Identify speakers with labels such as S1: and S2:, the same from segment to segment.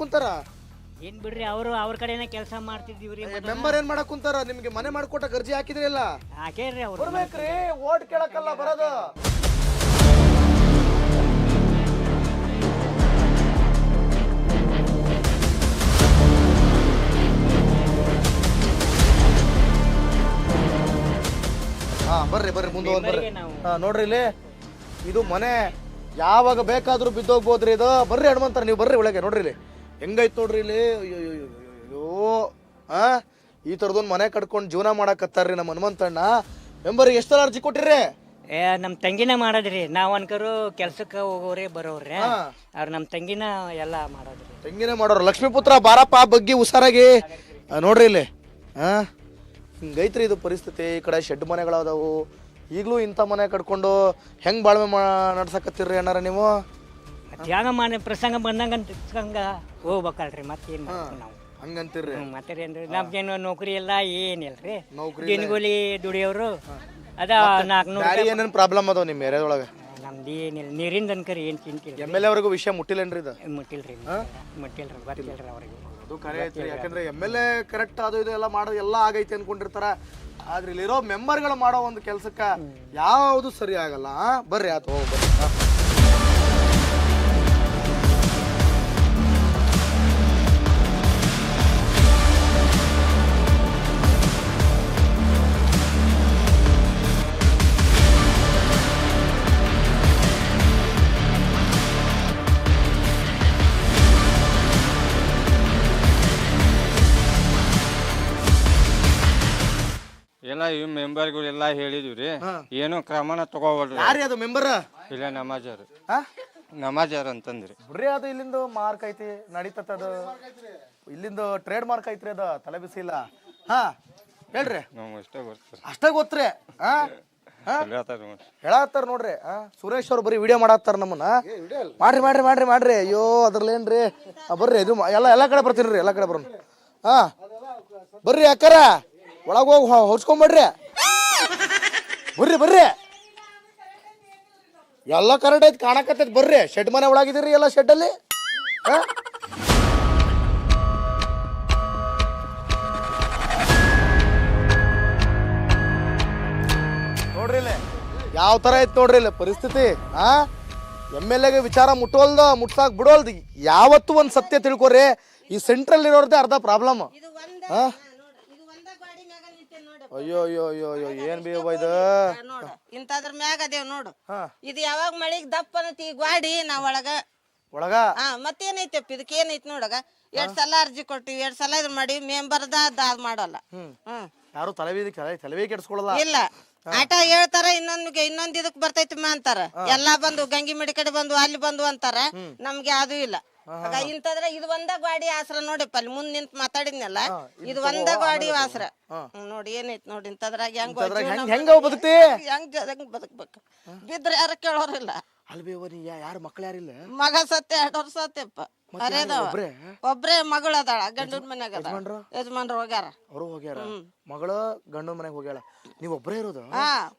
S1: ಕುಂತಾರ?
S2: ಏನ್ ಬಿಡ್ರಿ ಅವರು ಅವ್ರ ಕಡೆನೇ ಕೆಲಸ ಮಾಡ್ತಿದ್ದೀವ್ರಿ
S1: ಮೆಂಬರ್ ಏನ್ ಮಾಡಕ್ ಕುಂತಾರ? ನಿಮ್ಗೆ ಮನೆ ಮಾಡ್ಕೊಟ್ಟ ಅರ್ಜಿ ಹಾಕಿದ್ರಲ್ಲ
S2: ಹಾಕೇರಿ ಅವ್ರು.
S1: ಬರ್ಬೇಕ್ರಿ ಓಟ್ ಕೇಳಕ್ಕಲ್ಲ ಬರೋದು. ಹಾ ಬರ್ರಿ ಬರ್ರಿ ಮುಂದೆ ಹೋಗಿ ಬರ್ರಿ.
S2: ಮೆಂಬರ್ಗೆ ನಾವು.
S1: ಹಾ ನೋಡ್ರಿ ಇಲ್ಲಿ. ಇದು ಮನೆ ಯಾವಾಗ ಬೇಕಾದ್ರೂ ಬಿದ್ದೋಗ್ಬೋದ್ರಿ ಇದು. ಬರ್ರಿ ಹನುಮಂತರ ನೀವು ಬರ್ರಿ ಒಳಗೆ ನೋಡ್ರಿ ಇಲ್ಲಿ. ಹೆಂಗೈತ್ ನೋಡ್ರಿ ಇಲ್ಲಿ? ಅಯ್ಯೋ, ಅಯ್ಯೋ, ಅಯ್ಯೋ. ಆ? ಈ ಥರದೊಂದು ಮನೆ ಕಟ್ಕೊಂಡು ಜೀವನ ಮಾಡಕತ್ತಾರ್ರಿ ನಮ್ಮ ಹನುಮಂತಣ್ಣ ಮೆಂಬರ್ಗೆ ಎಷ್ಟು ಅರ್ಜಿ ಕೊಟ್ಟಿರಿ
S2: ಏ ನಮ್ಮ ತಂಗಿನ ಮಾಡದ್ರಿ. ನಾವ್ ಅನ್ಕರು ಕೆಲ್ಸಕ್ಕೆ ಹೋಗೋರಿ ಬರೋರಿ
S1: ಅವ್ರ
S2: ಅವ್ರು ನಮ್ಮ ತಂಗಿನ ಎಲ್ಲ ಮಾಡೋದ್ರಿ.
S1: ತೆಂಗಿನೇ ಮಾಡೋರು. ಲಕ್ಷ್ಮೀಪುತ್ರ ಬಾರಪ್ಪ ಬಗ್ಗಿ ಹುಷಾರಾಗಿ. ಆ, ನೋಡ್ರಿ ಇಲ್ಲಿ. ಹಾ ಹಿಂಗೈತ್ರಿ ಇದು ಪರಿಸ್ಥಿತಿ. ಈ ಕಡೆ ಶೆಡ್ ಮನೆಗಳಾದವು. ಈಗಲೂ ಇಂಥ ಮನೆ ಕಟ್ಕೊಂಡು ಹೆಂಗ್ ಬಾಳ್ವೆ ಮಾ ನಡ್ಸಕತ್ತೀರ್ರಿ ಅಣ್ಣಾರ ನೀವು?
S2: ಮಾಡಿ ಪ್ರಸಂಗ ಬಂದಂಗ ಹಂಗ ಹೋಗ್ಬೇಕಲ್ರಿ ಮತ್ತೇನು ಮಾಡ್ತೀವಿ ನಾವು?
S1: ಹಂಗಂತೀರ್ರಿ.
S2: ಹ್ಮ್, ಮತ್ತೆ ಏನ್ರಿ ನಮ್ಗೇನು ನೌಕರಿ ಎಲ್ಲ ಏನಿಲ್ರಿ?
S1: ನೌಕರಿ
S2: ದಿನಗೂಲಿ ದುಡಿಯೋರು ಅದ ನಾಲ್ಕುನೂರು
S1: ಬ್ಯಾರೆ ಏನೇನು ಪ್ರಾಬ್ಲಮ್ ಅದಾವ ನಿಮ್ಮ ಏರಿಯಾದೊಳಗೆ?
S2: ನಮ್ದು ಏನಿಲ್ಲ. ನೀರಿಂದ ಅನ್ಕರಿ ಏನು ಚಿಂತಿಲ್ಲ
S1: ಎಂ ಎಲ್ ಎ ಅವ್ರಿಗೂ ವಿಷಯ ಮುಟ್ಟಿಲ್ಲೇನ್ರಿ ಇದು?
S2: ಮುಟ್ಟಿಲ್ರಿ ಮುಟ್ಟಿಲ್ರಿ ಗೊತ್ತಿಲ್ರಿ ಅವ್ರಿಗೆ.
S1: ಅದು ಕರೆ ಐತ್ರಿ. ಯಾಕಂದ್ರೆ ಎಂ ಎಲ್ ಎ ಕರೆಕ್ಟ್ ಅದು ಇದು ಎಲ್ಲ ಮಾಡೋದು ಎಲ್ಲ ಆಗೈತೆ ಅನ್ಕೊಂಡಿರ್ತಾರ. ಆದ್ರೆ ಇಲ್ಲಿರೋ ಮೆಂಬರ್ಗಳು ಮಾಡೋ ಒಂದು ಕೆಲ್ಸಕ್ಕ ಯಾವುದು ಸರಿ ಆಗಲ್ಲ ಆ? ಬರ್ರಿ ಆತು ಹೋಗಿ
S3: ಈ ಮೆಂಬರ್ಗಳೆಲ್ಲ ಹೇಳಿದ್ವಿ ರೀ ಏನು ಕ್ರಮನ ತಗೋಬೇಡ್ರಿ
S1: ಯಾರಿ ಅದು ಮೆಂಬರ್?
S3: ಇಲ್ಲ ನಮಾಜರ್. ನಮಾಜರ್ ಅಂತಂದ್ರಿ.
S1: ಬರ್ರಿ ಅದು ಇಲ್ಲಿಂದ ಮಾರ್ಕ್ ಐತಿ ನಡೀತದ ಅದು. ಇಲ್ಲಿಂದ ಟ್ರೇಡ್ ಮಾರ್ಕ್ ಐತ್ರಿ ಅದು ತಲೆ ಬಿಸಿ ಇಲ್ಲ. ಹಾ ಹೇಳ್ರಿ.
S3: ನಮ್ಗೆ ಅಷ್ಟೇ ಗೊತ್ತು.
S1: ಅಷ್ಟೇ ಗೊತ್ತ್ರಿ. ಹಾ? ಹಾ?
S3: ಹೇಳ್ತಾರ
S1: ಹೇಳತ್ತಾರ ನೋಡ್ರಿ. ಆ ಸುರೇಶ್ ಅವ್ರು ಬರೀ ವಿಡಿಯೋ ಮಾಡತ್ತಾರ ನಮ್ಮನ್ನ. ಮಾಡ್ರಿ ಮಾಡ್ರಿ ಮಾಡ್ರಿ ಮಾಡ್ರಿ. ಅಯ್ಯೋ ಅದ್ರಲ್ಲೇನ್ರಿ? ಆ, ಬರ್ರಿ ಇದು ಮ- ಎಲ್ಲ ಎಲ್ಲ ಕಡೆ ಬರ್ತೀನಿ ರೀ ಎಲ್ಲ ಕಡೆ ಬರೋಣ. ಹಾ? ಬರ್ರಿ ಅಕ್ಕಾರ. ಒಳಗೆ ಹೋಗಿ ಹೊರ್ಸ್ಕೊಂಬಿಡ್ರಿ ಬರ್ರಿ ಬರ್ರಿ. ಎಲ್ಲ ಕರೆಕ್ಟ್ ಐತಿ ಕಾಣಕತ್ತೈತಿ. ಬರ್ರಿ. ಶೆಡ್ ಮನೆ ಒಳಗಿದಿರಿ ಎಲ್ಲ ಶೆಡ್ಡಲ್ಲಿ ಹಾಂ? ನೋಡ್ರಿ ಇಲ್ಲಿ ಯಾವ ತರ ಐತೆ ನೋಡ್ರಿ ಇಲ್ಲಿ ಪರಿಸ್ಥಿತಿ ಹಾ? ಎಂ ಎಲ್ ಎಗೆ ವಿಚಾರ ಮುಟ್ಟೋಲ್ದ ಮುಟ್ಸಾಕ್ ಬಿಡೋಲ್ದು ಯಾವತ್ತೂ ಒಂದು ಸತ್ಯ ತಿಳ್ಕೊರಿ. ಈ ಸೆಂಟ್ರಲ್ ಇರೋರ್ದೇ ಅರ್ಧ ಪ್ರಾಬ್ಲಮ್ ಹಾ
S4: ಇದು ಒಂದ ಗಾಡಿ ಮ್ಯಾಗ ನಿಂತೇನ್ ನೋಡು
S1: ಅಯ್ಯೋ ಅಯ್ಯೋ ಅಯ್ಯೋ ಅಯ್ಯೋ ಏನ್ ಬಿ ಇದು?
S4: ನೋಡು. ಇಂತದ್ರ ಮ್ಯಾಗ ಅದೇವ್ ನೋಡು.
S1: ಹಾ.
S4: ಇದು ಯಾವಾಗ ಮಳಿಗ್ ದಪ್ಪ ಅನ್ನತಿ ಈ ಗಾಡಿ ನಾವ್ ಒಳಗ.
S1: ಒಳಗ?
S4: ಹಾ ಮತ್ತೇನೈತಪ್ಪ ಇದಕ್ಕೆ ಏನೈತಿ ನೋಡಗ. ಎರಡ್ ಸಲ ಅರ್ಜಿ ಕೊಟ್ಟಿವಿ ಎರಡ್ ಸಲ ಇದ್ರ ಮಾಡಿ ಮೆಂಬರ್ದ ಅದ್ ಮಾಡಲ್ಲ. ಹ್ಮ್.
S1: ಯಾರು ತಲೆಬೀದಿ ತಲೆವೇ ಕೆಡ್ಸ್ಕೊಳಲ್ಲ?
S4: ಇಲ್ಲ. ಆಟ ಹೇಳ್ತಾರ ಇನ್ನೊಂದ್ ಇನ್ನೊಂದ್ ಇದಕ್ ಬರ್ತೈತಿ ಅಂತಾರ. ಎಲ್ಲಾ ಬಂದು ಗಂಗಿ ಮಿಡಿ ಕಡೆ ಬಂದು ಅಲ್ಲಿ ಬಂದು ಅಂತಾರ. ನಮ್ಗೆ ಅದು ಇಲ್ಲ. ಆಗ ಇಂತದ್ರ ಇದು ಒಂದ ಗಾಡಿ ಆಸರ ನೋಡಪ್ಪ ಅಲ್ಲಿ ಮುಂದ್ ನಿಂತ್ ಮಾತಾಡಿದ್ನಲ್ಲ ಇದು ಒಂದ ಗಾಡಿ ಆಸರ. ನೋಡಿ ಏನೈತಿ ನೋಡಿ ಇಂತದ್ರಾಗ ಹೆಂಗ್
S1: ಹೆಂಗ್- ಹೆಂಗ ಬದುಕ್ತಿ?
S4: ಹೆಂಗ್ ಹೆಂಗ್ ಬದುಕ್ಬೇಕು? ಬಿದ್ರ ಯಾರ ಕೇಳೋರಿಲ್ಲ.
S1: ಅಲ್ಬಿ ನೀ ಯಾರು ಮಕ್ಳು ಯಾರಿಲ್ಲ
S4: ಮಗ ಸತ್ಯ ಎರಡು ವರ್ಷ ಸತ್ಯಪ್ಪ. ಅರೇದವ?
S1: ಒಬ್ರೇ?
S4: ಒಬ್ರೇ ಮಗಳು ಅದಾಳ ಗಂಡನ ಮನ್ಯಾಗ ಅದಾಳ. ಯಜಮಾನ್ರು? ಹೋಗ್ಯಾರ.
S1: ಅವರು ಹೋಗ್ಯಾರ? ಮಗಳ ಗಂಡನ ಮನೆಗೆ ಹೋಗ್ಯಾಳ. ನೀವ್ ಒಬ್ರೇ ಇರೋದು?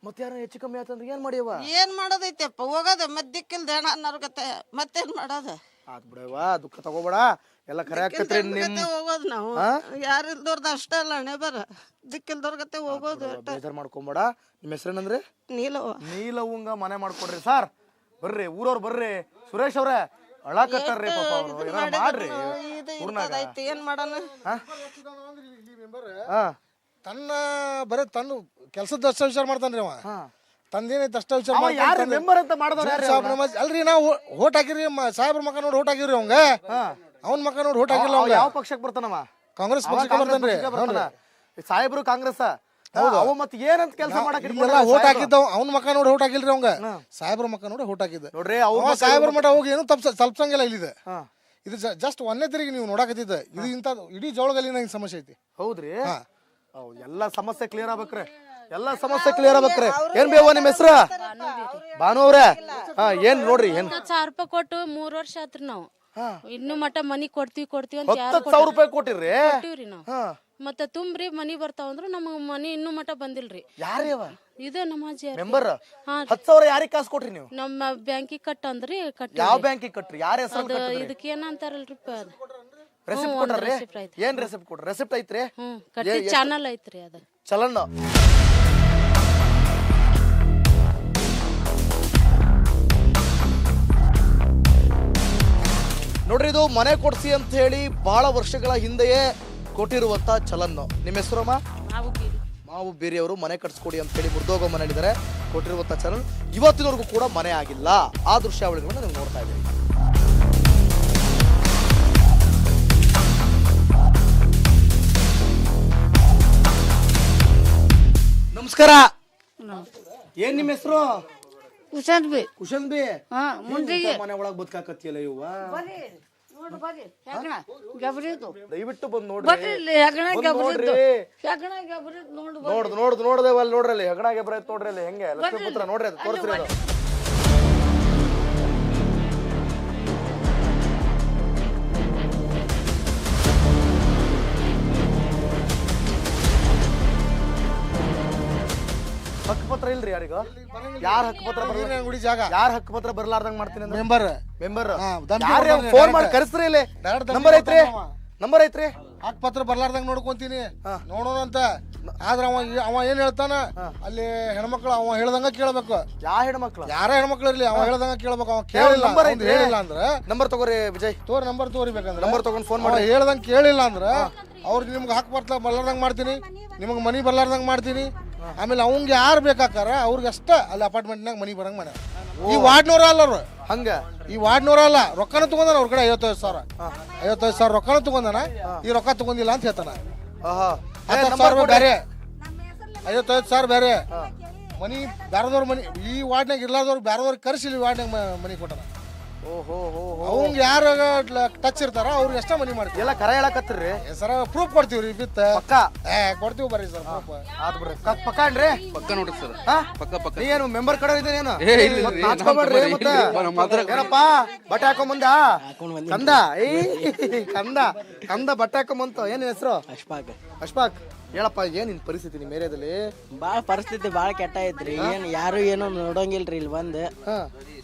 S1: ಮತ್ತೆ ಯಾರು ಹೆಚ್ಚು ಕಮ್ಮಿ ಆತಂದ್ರೆ ಏನ್ ಮಾಡಿಯವ
S4: ಏನ್ ಮಾಡೋದೈತಪ್ಪ? ಹೋಗೋದು ಮದ್ದಿಕ್ಕಿಲ್ದ ಹೆಣ ಅನ್ನೋರ್ಗತೆ ಮತ್ತೇನ್ ಮಾಡೋದು?
S1: ಆತ್ ಬಿಡವ್ವ ದುಃಖ ತಗೋಬೇಡ. ಎಲ್ಲ ಕರೆ ಆಗ್ತೈತ್ರಿ ನಿಮ್
S4: ಗತೆ ಹೋಗೋದು ನಾವು. ಯಾರಿಲ್ದವ್ರದ್ದು ಅಷ್ಟೇ ಅಲ್ಲ ಹಣೆ ಬರ. ದಿಕ್ಕಿಲ್ದವ್ರಗತೆ ಹೋಗೋದು
S1: ಬೇಜಾರ್ ಮಾಡ್ಕೊಂಬೇಡ. ನಿಮ್ಮ ಹೆಸರೇನಂದ್ರೆ?
S4: ನೀಲವ
S1: ನೀಲವಂಗ ಮನೆ ಮಾಡ್ಕೊಡ್ರಿ ಸರ್. ಬರ್ರಿ ಊರವ್ರು ಬರ್ರಿ. ಸುರೇಶ್ ಅವ್ರೆ ಅಳಾಕತ್ತಾರ್ರಿ ಪಾಪ ಅವ್ರು. ಏನಾರ ಮಾಡ್ರಿ
S4: ಇದು ಏನ್ ಮಾಡೋಣ?
S1: ಹಾ?
S5: ತನ್ನ ಬರೀ ತನ್ನ ಕೆಲಸದ ಅಷ್ಟ ವಿಚಾರ ಮಾಡ್ತಾನ್ರಿ ಅವ. ತಂದೇನೈತೆ ಅಷ್ಟ ವಿಚಾರ
S1: ಅವ ಯಾರು ಮೆಂಬರ್ ಅಂತ ಮಾಡಿದವ್ರು ಯಾರು
S5: ಸಾಹೇಬ್ರ ಮಜ್- ಅಲ್ರಿ ನಾವು ಓಟ್ ಹಾಕಿರಿ ಸಾಹೇಬ್ರ ಮಕ್ಕ ನೋಡಿ ಓಟ್ ಹಾಕಿರಿ ಅವಂಗ. ಅವ್ನ ಮಕ್ಕ ನೋಡಿ ಓಟ್ ಹಾಕಿಲ್ಲ
S1: ಅವ ಯಾವ ಪಕ್ಷಕ್ಕೆ ಬರ್ತಾನವ?
S5: ಕಾಂಗ್ರೆಸ್ ಪಕ್ಷಕ್ಕೆ ಬರ್ತಾನ್ರಿ.
S1: ಸಾಹೇಬ್ರು ಕಾಂಗ್ರೆಸ್ ಅವ ಮತ್ತೆ ಏನಂತ ಕೆಲಸ ಮಾಡಕ್
S5: ಓಟ್ ಹಾಕಿದ್ದ ಅವ್ನ ಮಕ್ಕ ನೋಡಿ ಓಟ್ ಹಾಕಿಲ್ರಿ ಅವಂಗ. ಸಾಹೇಬ್ರ ಮಕ್ಕ ನೋಡಿ ಓಟ್ ಹಾಕಿದ್ದ.
S1: ನೋಡ್ರಿ
S5: ಅವ ಸಾಹೇಬ್ರ ಮಠ ಹೋಗಿ ಏನು ತಪ್ಪ ತಲ್ಪ್ಸಂಗಿಲ್ಲ ಇಲ್ಲಿದೆ. ಇದು ಜಸ್ಟ್ ಒಂದೇ ತಿರುಗಿ ನೀವು ನೋಡಾಕತ್ತಿದ್ದ. ಇದು ಇಂಥ ಇಡೀ ಜೋಳಗಲ್ಲಿನ ಹಿಂಗ್ ಸಮಸ್ಯೆ ಐತಿ.
S1: ಹೌದ್ರಿ. ಎಲ್ಲ ಸಮಸ್ಯೆ ಕ್ಲಿಯರ್ ಆಗ್ಬೇಕ್ರಿ. ಎಲ್ಲ ಸಮಸ್ಯೆ ಕ್ಲಿಯರ್ ಆಗ್ಬೇಕ್ರಿ. ಏನ್ ಬೇವ ನಿಮ್ ಹೆಸ್ರ? ಭಾನು ಅವ್ರೆ. ಹಾ ಏನ್ ನೋಡ್ರಿ ಏನ್?
S6: ಹತ್ತು ಸಾವಿರ ರೂಪಾಯಿ ಕೊಟ್ಟು ಮೂರ್ ವರ್ಷ ಆತ್ರಿ ನಾವು. ಇನ್ನು ಮಟ ಮನಿ ಕೊಡ್ತೀವಿ ಕೊಡ್ತೀವಿ ಅಂತ ಯಾರು
S1: ಹತ್ತತ್ತು ಸಾವಿರ ರೂಪಾಯಿ ಕೊಟ್ಟಿರ್ರಿ?
S6: ಕೊಟ್ಟಿವ್ರಿ ನಾವು.
S1: ಹಾ.
S6: ಮತ್ತೆ ತುಂಬ್ರಿ ಮನಿ ಬರ್ತಾವ ಅಂದ್ರ ನಮ್ಗ ಮನಿ ಇನ್ನು ಮಟ ಬಂದಿಲ್ರಿ.
S1: ಯಾರೇ ಅವ?
S6: ಇದು ಅಜ್ಜಿ
S1: ಮೆಂಬರ್
S6: ಹಾ.
S1: ಹತ್ತು ಸಾವಿರ ಯಾರಿಗೆ ಕಾಸು ಕೊಟ್ರಿ ನೀವು?
S6: ನಮ್ಮ ಬ್ಯಾಂಕಿಗೆ ಕಟ್ ಅಂದ್ರಿ ಕಟ್ಟಿ
S1: ಯಾವ ಬ್ಯಾಂಕಿಗೆ ಕಟ್ರಿ? ಯಾರ ಹೆಸರು
S6: ಅದ ಇದಕ್ಕೆ ಏನಂತಾರಲ್ರಿ ಪ-
S1: ರೆಸಿಪ್ಟ್
S6: ಕೊಡ್ರಿ
S1: ಕೊಟ್ರಿ ಏನ್ ರೆಸಿಪ್ಟ್ ಕೊಟ್ರಿ? ರೆಸಿಪ್ಟ್ ಐತ್ರಿ?
S6: ಹ್ಮ್ ಕಟ್ಟಿ ಚಾನಲ್ ಐತ್ರಿ ಅದ.
S1: ಚಲನ್ ನೋಡ್ರಿ ಇದು ಮನೆ ಕೊಡ್ಸಿ ಅಂತ ಹೇಳಿ ಬಹಳ ವರ್ಷಗಳ ಹಿಂದೆಯೇ ಕೊಟ್ಟಿರುವಂತ ಚಲನ್ ನಿಮ್ಮ ಹೆಸರಮ್ಮ
S6: ಮಾವು ಬೇರೆ.
S1: ಬೇರೆಯವರು ಮನೆ ಕಟ್ಸ್ಕೊಡಿ ಅಂತ ಹೇಳಿ ಮುರ್ದೋಗೋ ಮನೆಯಲ್ಲಿದ್ದಾರೆ. ಕೊಟ್ಟಿರುವಂತ ಚಲನ್ ಇವತ್ತಿನವರೆಗೂ ಕೂಡ ಮನೆ ಆಗಿಲ್ಲ. ಆ ದೃಶ್ಯಾವಳಿಗಳನ್ನ ನೀವು ನೋಡ್ತಾ ಇದ್ದೀರಿ. ನಮಸ್ಕಾರ. ಏನ್ ನಿಮ್ಮ ಹೆಸರು?
S7: ಕುಶನ್ ಬಿ.
S1: ಕುಶನ್ ಬಿ?
S7: ಹಾ ಮುಂದಿಗೆ.
S1: ಮನೆ ಒಳಗ್ ಬದುಕಾಕತ್ತಿಯಲ್ಲ
S7: ಹೆಗ್ಣ ಗಬ್ರಿದ್ದು.
S1: ದಯವಿಟ್ಟು ಬಂದ್ ನೋಡ್ರಿ.
S7: ಹೆಗ್ಣ ಹೆಗ್ಣ.
S1: ನೋಡ್ದು ನೋಡ್ದು ನೋಡ್ದೇವ ಅಲ್ಲಿ ನೋಡ್ರಿ ಅಲ್ಲಿ. ಹೆಗಣಾಗೆ ಬರೈತ್ ನೋಡ್ರಿ ಅಲ್ಲಿ. ಹೆಂಗೆ? ಲಕ್ಷ್ಮೀಪುತ್ರ ನೋಡ್ರಿ ಅದು ತೋರಿಸ್ರಿ ಅದು. ಇಲ್ರಿ ಯಾರಿಗ? ಯಾರ ಬರಲ್ಲ
S5: ಹಿರಿಯ ಗುಡಿ ಜಾಗ.
S1: ಯಾರ ಹಕ್ಕುಪತ್ರ ಬರ್ಲಾರ್ದಂಗ್ ಮಾಡ್ತೀನಿ ಅಂದ್ರೆ?
S5: ಮೆಂಬರ್
S1: ಮೆಂಬರ್ ಯಾರೇ ಫೋನ್ ಮಾಡಿ ಕರೆಸ್ರಿ ಇಲ್ಲಿ. ನಂಬರ್ ಐತ್ರಿ. ನಂಬರ್ ಐತ್ರಿ?
S5: ಹಕ್ ಪತ್ರ ಬರ್ಲಾರ್ದಂಗ ನೋಡ್ಕೊಂತೀನಿ. ನೋಡೋಣ ಅಂತ ಆದ್ರ ಅವ ಅವ ಏನ್ ಹೇಳ್ತಾನ? ಅಲ್ಲಿ ಹೆಣ್ಮಕ್ಳು ಅವ ಹೇಳ್ದಂಗ ಕೇಳ್ಬೇಕು.
S1: ಯಾ ಹೆಣ್ಮಕ್ಳು?
S5: ಯಾರ ಹೆಣ್ಮಕ್ಳು ಇರ್ಲಿ ಅವ ಹೇಳ್ದಂಗ ಕೇಳ್ಬೇಕು ಅವ ಕೇಳಿಲ್ಲ. ಹೇಳಿಲ್ಲ ಅಂದ್ರ
S1: ನಂಬರ್ ತಗೋರಿ ವಿಜಯ್.
S5: ತೋರಿ ನಂಬರ್ ತೋರಿಬೇಕಂದ್ರೆ
S1: ನಂಬರ್ ತಗೊಂಡ್ ಫೋನ್ ಮಾಡಿ.
S5: ಹೇಳ್ದಂಗ ಕೇಳಿಲ್ಲ ಅಂದ್ರ ಅವ್ರಿಗೆ ನಿಮ್ಗೆ ಹಾಕ್ ಪತ್ರ ಬರ್ಲಾರ್ದಂಗ ಮಾಡ್ತೀನಿ. ನಿಮಗೆ ಮನಿ ಬರ್ಲಾರ್ದಂಗ ಮಾಡ್ತೀನಿ. ಆಮೇಲೆ ಅವಂಗೆ ಯಾರು ಬೇಕಾಕಾರ ಅವ್ರಿಗೆ ಅಷ್ಟ ಅಲ್ಲಿ ಅಪಾರ್ಟ್ಮೆಂಟ್ನಾಗ ಮನಿ ಬರಂಗ ಮಾಡ್ಯಾರ. ಈ ವಾರ್ಡ್ನವ್ರ ಅಲ್ಲ ಅವ್ರು.
S1: ಹಂಗ?
S5: ಈ ವಾರ್ಡ್ನವ್ರ ಅಲ್ಲ ರೊಕ್ಕನ ತಗೊಂಡಾನ ಅವ್ರ ಕಡೆ ಐವತ್ತೈದು ಸಾವಿರ. ಐವತ್ತೈದು ಸಾವಿರ ರೊಕ್ಕನ ತಗೊಂಡಾನ ಈ ರೊಕ್ಕ ತಗೊಂಡಿಲ್ಲ ಅಂತ ಹೇಳ್ತಾನ. ಸಾವಿರ. ಬೇರೆ. ಐವತ್ತೈದು ಸಾವಿರ ಬೇರೆ. ಮನಿ ಬ್ಯಾರದವ್ರ ಮನಿ ಈ ವಾರ್ಡ್ನಾಗ ಇರ್ಲಾರ್ದವ್ರು ಬ್ಯಾರದವ್ರಿಗೆ ಕರ್ಸಿ ಇಲ್ಲಿ ವಾರ್ಡ್ನಾಗ ಮನಿ ಕೊಟ್ಟಾನ
S1: ಹೋ
S5: ಅವಂಗ ಯಾರ ಟಚ್ ಇರ್ತಾರ ಅವ್ರಿಗೆ ಎಷ್ಟ ಮನಿ ಮಾಡ್ತೀವಿ
S1: ಎಲ್ಲ ಕರೆ ಹೇಳಕತ್ತೀರಿ
S5: ಸರ ಪ್ರೂಫ್ ಕೊಡ್ತೀವಿ ರೀ ಬಿತ್ತ.
S1: ಪಕ್ಕ?
S5: ಏ ಕೊಡ್ತೀವಿ ಬರ್ರಿ ಸರ್ ಪ್ರೂಫ್
S1: ಆತ್ ಬಿಡ್ರಿ. ಕ- ಪಕ್ಕ ಏನ್ರಿ?
S8: ಪಕ್ಕ ನೋಡ್ರಿ ಸರ್.
S1: ಹಾ?
S8: ಪಕ್ಕ ಪಕ್ಕ.
S1: ಏನು ಮೆಂಬರ್ ಕಡೆ
S8: ಇದೇನು
S1: ನಾಚ್ಕೊಬೇಡ್ರಿ ಮತ್ತೆ
S8: ನಮ್ಮ ಹತ್ರ-
S1: ಏನಪ್ಪ? ಬಟ್ಟೆ ಹಾಕೊಂಡ್ ಬಂದ ಕಂದ? ಏ ಕಂದ. ಕಂದ ಬಟ್ಟೆ ಹಾಕೊಂಬಂತ ಏನ್ ಹೆಸರು?
S9: ಅಷ್ಪಾಕ್
S1: ಅಶ್ಫಾಕ್. ಹೇಳಪ್ಪ ಏನ್ ನಿನ್ ಪರಿಸ್ಥಿತಿ ನಿಮ್ ಏರಿಯಾದಲ್ಲಿ?
S9: ಭಾಳ ಪರಿಸ್ಥಿತಿ ಭಾಳ ಕೆಟ್ಟ ಐತ್ರಿ. ಏನ್ ಯಾರು ಏನೋ ನೋಡಂಗಿಲ್ರಿ ಇಲ್ಲಿ ಬಂದು.
S1: ಹಾ.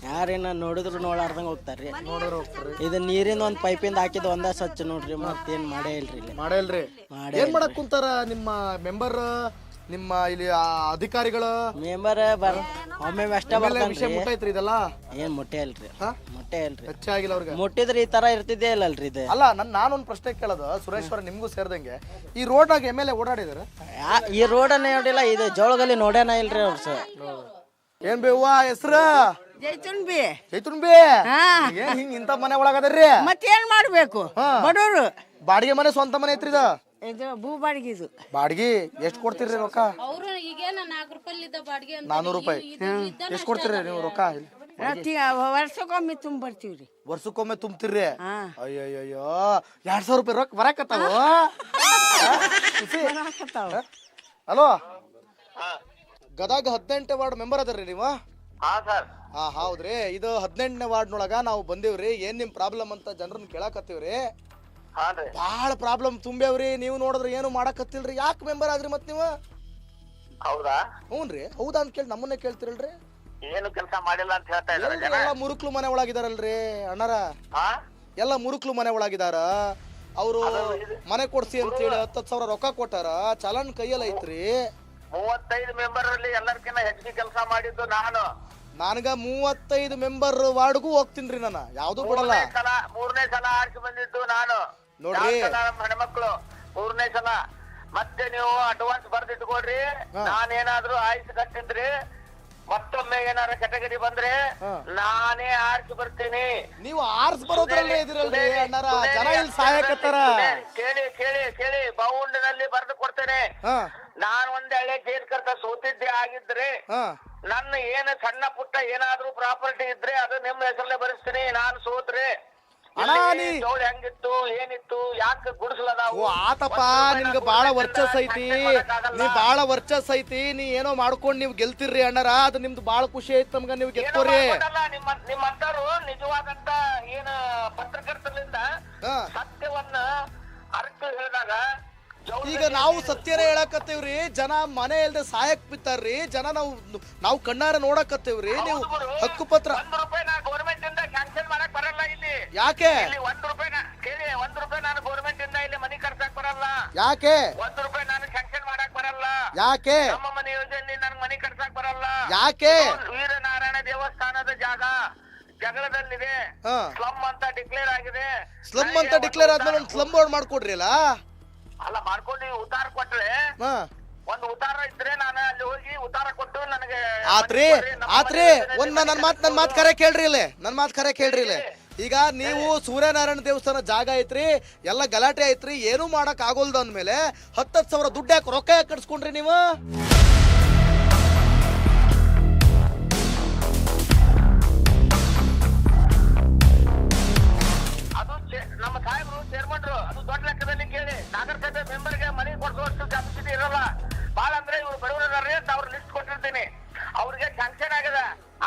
S9: ಯಾರೇನ ನೋಡಿದ್ರು ನೋಡಾರ್ದಂಗ ಹೋಗ್ತಾರ್ರಿ.
S1: ನೋಡೋರು.
S9: ಇದು ನೀರಿಂದ ಒಂದ್ ಪೈಪಿಂದ ಹಾಕಿದ್ ಒಂದ ಸ್ವಚ್ಛ ನೋಡ್ರಿ ಮತ್ತೇನ್ ಮಾಡೇ ಇಲ್ರಿ ಇಲ್ಲಿ.
S1: ಮಾಡೇ ಇಲ್ರಿ.
S9: ಮಾಡೇ
S1: ಏನ್ ಮಾಡಕ್ ಕುಂತಾರ ನಿಮ್ಮ ಮೆಂಬರ್? ನಿಮ್ಮ ಇಲ್ಲಿ ಆ ಅಧಿಕಾರಿಗಳು?
S9: ಮೆಂಬರ್ ಬರ ಒಮ್ಮೆ ಅಷ್ಟ
S1: ವಿಷಯ
S9: ಬರ್ತಾನ್ರಿ.
S1: ಮುಟ್ಟೈತ್ರಿ ಇದೆಲ್ಲ?
S9: ಏನ್ ಮುಟ್ಟೆ ಇಲ್ರಿ.
S1: ಹಾ?
S9: ಮುಟ್ಟೆ ಇಲ್ರಿ.
S1: ಹೆಚ್ಚಾಗಿಲ್ಲ ಅವ್ರಿಗೆ?
S9: ಮುಟ್ಟಿದ್ರೆ ಈ ತರ ಇರ್ತಿದ್ದೇ ಇಲ್ಲಲ್ರಿ ಇದು.
S1: ಅಲ್ಲ ನನ್ ನಾನೊಂದ್ ಪ್ರಶ್ನೆ ಕೇಳೋದು. ಸುರೇಶ್ವರ ನಿಮ್ಗೂ ಸೇರ್ದಂಗೆ. ಈ ರೋಡ್ನಾಗ ಎಂ ಎಲ್ ಎ ಓಡಾಡಿದಾರೆ?
S9: ಯಾ- ಈ ರೋಡನ್ನ ನೋಡಿಲ್ಲ ಇದು ಜೋಳಗಲ್ಲಿ ನೋಡ್ಯಾನ ಇಲ್ರಿ ಅವ್ರ ಸರ್.
S1: ಏನ್ ಬೇವ್ವ ಹೆಸ್ರ?
S7: ಜೈತುನ್ ಬಿ
S1: ಚೈತುನ್ ಬಿ ಏನ್ ಹಿಂಗ್ ಇಂತ ಮನೆ ಒಳಗದ್ರಿ?
S7: ಮತ್ತೇನ್ ಮಾಡ್ಬೇಕು? ಬಡವರು.
S1: ಬಾಡಿಗೆ ಮನೆ ಸ್ವಂತ ಮನೆ ಐತ್ರಿ ಇದ.
S7: ಇದು ಭೂ ಬಾಡಿಗೆ ಇದು
S1: ಬಾಡಿಗೆ ಎಷ್ಟು ಕೊಡ್ತೀರಿ ರೊಕ್ಕ?
S6: ಅವರು ಈಗೇನ ನಾಲ್ಕು ರೂಪಾಯಿ ಇದ್ದ ಬಾಡಿಗೆ ಅಂತ
S1: ನಾನೂರು ರೂಪಾಯಿ. ಎಷ್ಟು ಕೊಡ್ತೀರಿ ನೀವು ರೊಕ್ಕ ಇಲ್ಲಿ?
S7: ವರ್ಷಕ್ಕೊಮ್ಮೆ ತುಂಬ ಬರ್ತೀವ್ರಿ.
S1: ವರ್ಷಕ್ಕೊಮ್ಮೆ ತುಂಬ್ತೀರಿ
S7: ಹಾ.
S1: ಅಯ್ಯಯ್ಯೋ ಎರಡ್ ಸಾವಿರ ರೂಪಾಯಿ ರೊಕ್ಕ ಬರಾಕತ್ತಾವ? ಹಲೋ ಗದಗ ಹದಿನೆಂಟನೇ ವಾರ್ಡ್ ಮೆಂಬರ್ ಅದರ್ರಿ ನೀವು? ಹಾ ಹೌದ್ರಿ. ಇದು ಹದಿನೆಂಟನೇ ವಾರ್ಡ್ನೊಳಗ ನಾವು ಬಂದಿವ್ರಿ. ಏನ್ ನಿಮ್ ಪ್ರಾಬ್ಲಮ್ ಅಂತ ಜನರನ್ನ ಕೇಳಾಕತ್ತೀವ್ರಿ? ಭಾಳ ಪ್ರಾಬ್ಲಮ್ ತುಂಬ್ಯಾವ್ರಿ ನೀವು ನೋಡಿದ್ರೆ ಏನು ಮಾಡಕತ್ತಿಲ್ರಿ? ಯಾಕೆ ಮೆಂಬರ್ ಆದ್ರಿ ಮತ್ ನೀವು?
S10: ಹೌದಾ?
S1: ಹ್ಞೂನ್ರಿ ಹೌದಾ ಅಂತ ಕೇಳಿ ನಮ್ಮನ್ನೇ ಕೇಳ್ತಿರಲ್ರಿ?
S10: ಏನು ಕೆಲಸ ಮಾಡಿಲ್ಲ ಅಂತ ಹೇಳ್ತಾ ಇದಾರೆ ಜನ?
S1: ಎಲ್ಲ ಮುರುಕ್ಲು ಮನೆ ಒಳಗಿದಾರಲ್ರಿ ಅಣ್ಣಾರ?
S10: ಹಾ?
S1: ಎಲ್ಲ ಮುರುಕ್ಲು ಮನೆ ಒಳಗಿದಾರ? ಅವರು ಮನೆ ಕೊಡ್ಸಿ ಅಂತ ಹೇಳಿ ಹತ್ತತ್ತು ಸಾವಿರ ರೊಕ್ಕ ಕೊಟ್ಟಾರ? ಚಲನ್ ಕೈಯಲ್ಲಿ ಐತ್ರಿ.
S10: ಮೂವತ್ತೈದು ಮೆಂಬರ್ ಅಲ್ಲಿ ಎಲ್ಲರ್ಕಿನ್ನ ಹೆಚ್ಚಿಗೆ ಕೆಲಸ ಮಾಡಿದ್ದು ನಾನು.
S1: ನನಗ ಮೂವತ್ತೈದು ಮೆಂಬರ್ ವಾರ್ಡ್ಗೂ ಹೋಗ್ತೀನ್ರಿ ನಾನು. ಯಾವ್ದು
S10: ಸಲ ಮೂರನೇ ಸಲ ಆರಿಸಿ ಬಂದಿದ್ದು ನಾನು.
S1: ನೋಡ್ರಿ.
S10: ಹೆಣ್ಮಕ್ಳು ಮೂರನೇ ಸಲ. ಮತ್ತೆ ನೀವು ಅಡ್ವಾನ್ಸ್ ಬರ್ದಿಟ್ಕೊಡ್ರಿ ನಾನೇನಾದ್ರೂ ಆಯ್ಸ್ ಕಟ್ಟಿದ್ರಿ ಮತ್ತೊಮ್ಮೆ ಏನಾರ ಕೆಟಗರಿ ಬಂದ್ರೆ ನಾನೇ ಆರ್ಸ್ ಬರ್ತೀನಿ.
S1: ನೀವು ಆರ್ಸ್ ಬರೋದ್ರಲ್ಲೇ ಇದಿರಲ್ರಿ ಅಣ್ಣಾರ. ಜನ ಇಲ್ಲಿ ಸಹಾಯಕತ್ತಾರ
S10: ಕೇಳಿ ಕೇಳಿ ಕೇಳಿ. ಬೌಂಡ್ನಲ್ಲಿ ಬರ್ದು ಕೊಡ್ತೇನೆ. ನಾನ್ ಒಂದ್ ಹಳೆ ಕೇಸ್ ಕರ್ತ ಸೋತಿದ್ದೆ ಆಗಿದ್ರೆ ನನ್ನ ಏನು ಸಣ್ಣ ಪುಟ್ಟ ಏನಾದ್ರೂ ಪ್ರಾಪರ್ಟಿ ಇದ್ರೆ ಅದು ನಿಮ್ಮ ಹೆಸರಲ್ಲೇ ಬರೆಸ್ತೀನಿ. ನಾನು ಸೋತ್ರೆ
S1: ಅಣ್ಣ, ನೀ-
S10: ಜೋಳ ಹೆಂಗಿತ್ತು ಏನಿತ್ತು ಯಾಕೆ ಗುಡಿಸಲದಾವು
S1: ಓ ಆತಪ್ಪ ನಿನ್ಗ ಬಾಳ ವರ್ಚಸ್ ಐತಿ. ನೀ ಬಾಳ ವರ್ಚಸ್ ಐತಿ ನೀ ಏನೋ ಮಾಡ್ಕೊಂಡು ನೀವು ಗೆಲ್ತಿರ್ರಿ ಅಣ್ಣಾರ ಅದು ನಿಮ್ದು ಬಾಳ ಖುಷಿ ಐತಿ ನಮ್ಗ ನೀವು ಗೆಲ್ತೋರಿ
S10: ನಿಮ್ಮ ನಿಮ್ಮಂತರು ನಿಜವಾದಂತ ಏನ ಪತ್ರಕರ್ತರಿಂದ ಸತ್ಯವನ್ನ ಅರ್ಥ ಹೇಳಿದಾಗ
S1: ಈಗ ನಾವು ಸತ್ಯನೇ ಹೇಳಕತ್ತೇವ್ರಿ ಜನ ಮನೆ ಇಲ್ದೆ ಸಾಯಕ್ ಬಿತ್ತಾರ್ರಿ ಜನ ನಾವು ನಾವು ಕಣ್ಣಾರ ನೋಡಕತ್ತೇವ್ರಿ ನೀವು
S10: ಹಕ್ಕು ಪತ್ರ ಬರಲ್ಲ ಇಲ್ಲಿ.
S1: ಯಾಕೆ?
S10: ಇಲ್ಲಿ ಒಂದ್ ರೂಪಾಯಿ ಕೇಳಿ ಒಂದ್ ರೂಪಾಯಿ ನಾನು ಗೌರ್ಮೆಂಟ್
S1: ಯಾಕೆ?
S10: ಒಂದ್ ರೂಪಾಯಿ ನಾನು ಸ್ಯಾಂಕ್ಷನ್ ಮಾಡಕ್ ಬರಲ್ಲ.
S1: ಯಾಕೆ?
S10: ನಮ್ಮ ಮನೆ ಯೋಜನೆ ನನ್ ಮನಿ ಕಟ್ಸಕ್ ಬರಲ್ಲ.
S1: ಯಾಕೆ?
S10: ವೀರನಾರಾಯಣ ದೇವಸ್ಥಾನದ ಜಾಗ. ಜಗಳದಲ್ಲಿದೆ. ಸ್ಲಮ್ ಅಂತ ಡಿಕ್ಲೇರ್ ಆಗಿದೆ.
S1: ಸ್ಲಮ್ ಅಂತ ಡಿಕ್ಲೇರ್ ಆದ್ಮೇಲೆ ಒಂದು ಸ್ಲಮ್ ಬೋರ್ಡ್ ಮಾಡ್ಕೊಡ್ರಿ ಅಲ್ಲ?
S10: ಅಲ್ಲ ಮಾಡ್ಕೊಂಡು ಉತ್ತಾರ ಕೊಟ್ರೆ
S1: ಹಾ.
S10: ಒಂದು ಉತ್ತಾರ ಇದ್ರೆ ನಾನು ಅಲ್ಲಿ ಹೋಗಿ ಉತ್ತಾರ ಕೊಟ್ಟು ನನಗೆ
S1: ಆತ್ರಿ ಆತ್ರಿ ಒಂದ್ ನನ್ ಮಾತ್ ನನ್ ಮಾತ್ ಕರೆ ಕೇಳ್ರಿ ಇಲ್ಲಿ. ನನ್ ಮಾತ್ ಕರೆ ಕೇಳ್ರಿ ಇಲ್ಲಿ. ಈಗ ನೀವು ಸೂರ್ಯನಾರಾಯಣ ದೇವಸ್ಥಾನ ಜಾಗ ಐತ್ರಿ ಎಲ್ಲ ಗಲಾಟೆ ಐತ್ರಿ ಏನು ಮಾಡಕ್ ಆಗೋಲ್ದ ಅಂದ್ಮೇಲೆ ಹತ್ತತ್ತು ಸಾವಿರ ದುಡ್ಡು ಯಾಕೆ ರೊಕ್ಕ ಯಾಕೆ ಕಟ್ಸ್ಕೊಂಡ್ರಿ ನೀವು?
S10: ಅದು ಚೇ- ನಮ್ಮ ಸಾಹೇಬರು ಚೇರ್ಮನ್ರು ಅದು ದೊಡ್ಡ ಲೆಕ್ಕದಲ್ಲಿ ಕೆಪಾಸಿಟಿ ಇರಲ್ಲ. ಬಾಳ ಅಂದ್ರೆ ಇವ್ರು ಬಡವರಿದ್ದಾರೆ ಅಂತ ಅವ್ರ ಲಿಸ್ಟ್ ಕೊಟ್ಟಿರ್ತೀನಿ. ಅವ್ರಿಗೆ ಸ್ಯಾಂಕ್ಷನ್ ಆಗದ.